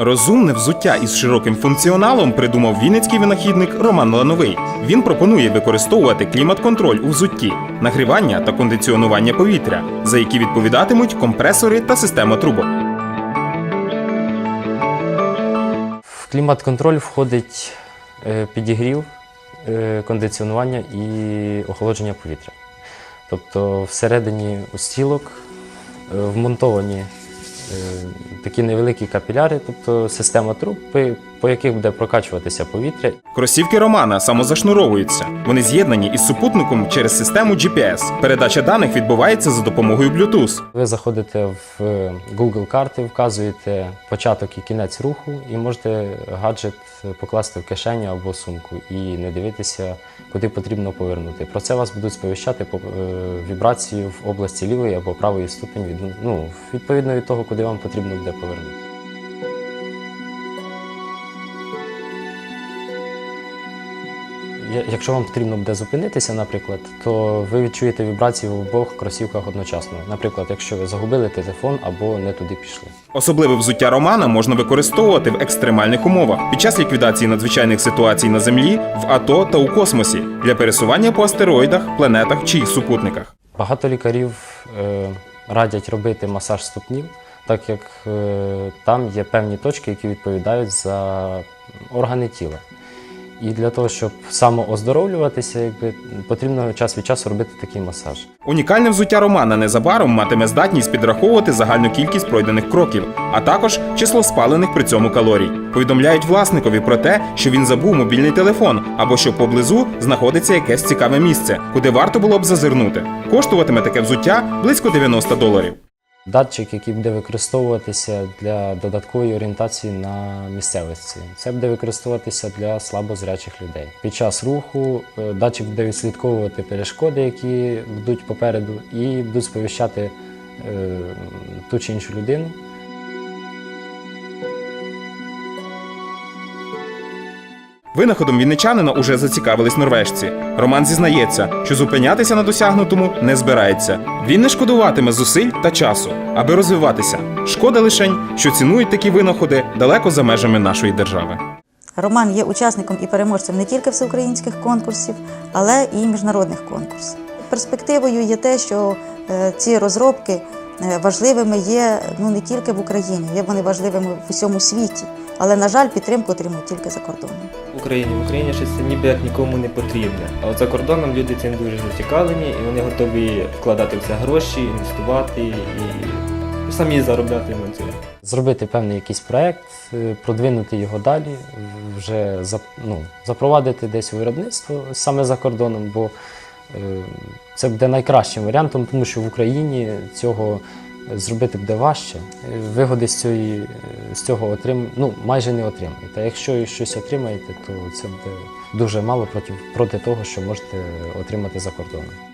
Розумне взуття із широким функціоналом придумав вінницький винахідник Роман Лановий. Він пропонує використовувати клімат-контроль у взутті, нагрівання та кондиціонування повітря, за які відповідатимуть компресори та система трубок. В клімат-контроль входить е, підігрів, е, кондиціонування і охолодження повітря. Тобто всередині стілок е, вмонтовані такі невеликі капіляри, тобто система труб, по- яких буде прокачуватися повітря. Кросівки Романа самозашнуровуються. Вони з'єднані із супутником через систему GPS. Передача даних відбувається за допомогою Bluetooth. Ви заходите в е, Google карти, вказуєте початок і кінець руху, і можете гаджет покласти в кишеню або сумку і не дивитися, куди потрібно повернути. Про це вас будуть сповіщати по е, вібрації в області лівої або правої ступені, ну, відповідно від того, куди вам потрібно буде повернути. Якщо вам потрібно буде зупинитися, наприклад, то ви відчуєте вібрації в обох кросівках одночасно. Наприклад, якщо ви загубили телефон або не туди пішли. Особливе взуття Романа можна використовувати в екстремальних умовах під час ліквідації надзвичайних ситуацій на землі, в АТО та у космосі для пересування по астероїдах, планетах чи їх супутниках. Багато лікарів е, радять робити масаж ступнів, так як е, там є певні точки, які відповідають за органи тіла. І для того, щоб самооздоровлюватися, якби потрібно час від часу робити такий масаж. Унікальне взуття Романа незабаром матиме здатність підраховувати загальну кількість пройдених кроків, а також число спалених при цьому калорій. Повідомляють власникові про те, що він забув мобільний телефон або що поблизу знаходиться якесь цікаве місце, куди варто було б зазирнути. Коштуватиме таке взуття близько 90 доларів. Датчик, який буде використовуватися для додаткової орієнтації на місцевості. Це буде використовуватися для слабозрячих людей. Під час руху е, датчик буде відслідковувати перешкоди, які будуть попереду, і будуть сповіщати е, ту чи іншу людину. Винаходом вінничанина уже зацікавились норвежці. Роман зізнається, що зупинятися на досягнутому не збирається. Він не шкодуватиме зусиль та часу, аби розвиватися. Шкода лишень, що цінують такі винаходи далеко за межами нашої держави. Роман є учасником і переможцем не тільки всеукраїнських конкурсів, але і міжнародних конкурсів. Перспективою є те, що е, ці розробки е, важливими є ну не тільки в Україні, є вони важливими в усьому світі. Але на жаль, підтримку отримують тільки за кордоном. В Україні. В Україні щось це ніби як нікому не потрібне. А от за кордоном люди цим дуже зацікавлені і вони готові вкладати в це гроші, інвестувати і самі заробляти на цьому. Зробити певний якийсь проект, е, продвинути його далі, вже ну, запровадити десь у виробництво саме за кордоном, бо е, це буде найкращим варіантом, тому що в Україні цього зробити буде важче. Вигоди з, цієї, з цього отрим, ну, майже не отримаєте. А якщо щось отримаєте, то це буде дуже мало проти, проти того, що можете отримати за кордоном.